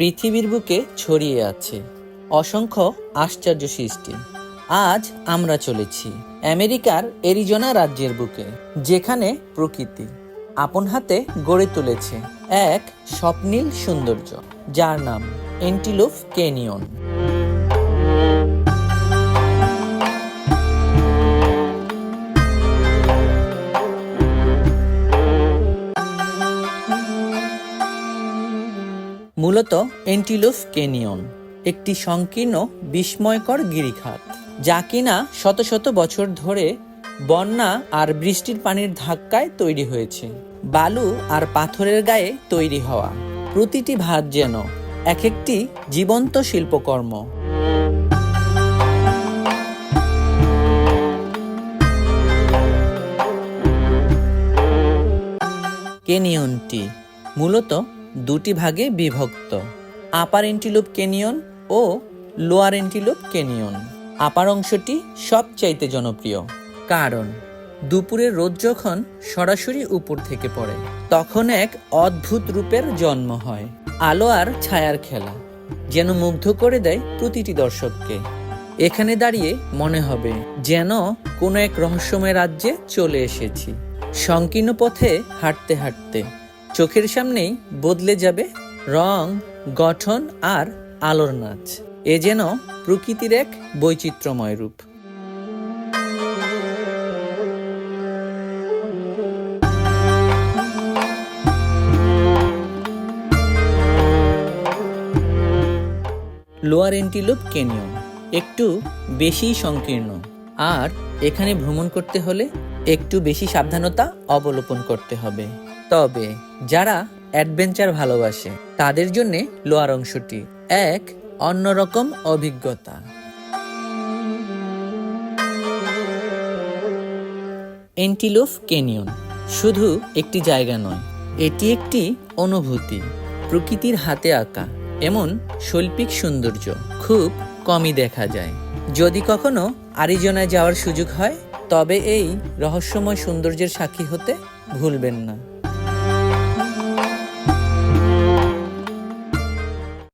পৃথিবীর বুকে ছড়িয়ে আছে। অসংখ্য আশ্চর্য সৃষ্টি। আজ আমরা চলেছি আমেরিকার এরিজোনা রাজ্যের বুকে, যেখানে প্রকৃতি আপন হাতে গড়ে তুলেছে এক স্বপ্নীল সৌন্দর্য, যার নাম এন্টিলোফ ক্যানিয়ন। মূলত এন্টিলোফ ক্যানিয়ন একটি সংকীর্ণ বিস্ময়কর গিরিখাত, যা কিনা শত শত বছর ধরে বন্যা আর বৃষ্টির পানির ধাক্কায় তৈরি হয়েছে। বালু আর পাথরের গায়ে তৈরি হওয়া। প্রতিটি ভাত যেন এক একটি জীবন্ত শিল্পকর্ম। কেনিয়নটি মূলত দুটি ভাগে বিভক্ত। আপার এন্টিলোপ কেনিয়ন ও লোয়ার এন্টিলোপ কেনিয়ন আপার অংশটি সবচাইতে জনপ্রিয়। কারণ, দুপুরের রোদ যখন সরাসরি উপর থেকে পড়ে, তখন এক অদ্ভুত রূপের জন্ম হয়, আলো আর ছায়ার খেলা, যেন মুগ্ধ করে দেয় প্রতিটি দর্শককে। এখানে দাঁড়িয়ে মনে হবে যেন কোনো এক রহস্যময় রাজ্যে চলে এসেছি। সংকীর্ণ পথে হাঁটতে হাঁটতে চোখের সামনেই বদলে যাবে রং, গঠন আর আলোর নাচ। এ যেন প্রকৃতির এক বৈচিত্র্যময় রূপ। লোয়ার এন্টিলোপ ক্যানিয়ন একটু বেশি সংকীর্ণ, আর এখানে ভ্রমণ করতে হলে একটু বেশি সাবধানতা অবলোপন করতে হবে। তবে যারা অ্যাডভেঞ্চার ভালোবাসে, তাদের জন্য লোয়ার অংশটি এক অন্যরকম অভিজ্ঞতা। এন্টিলোফ ক্যানিয়ন শুধু একটি জায়গা নয়, এটি একটি অনুভূতি, প্রকৃতির হাতে আঁকা, এমন শৈল্পিক সৌন্দর্য খুব কমই দেখা যায়। যদি কখনো আরিজোনায় যাওয়ার সুযোগ হয়, তবে এই রহস্যময় সৌন্দর্যের সাক্ষী হতে ভুলবেন না।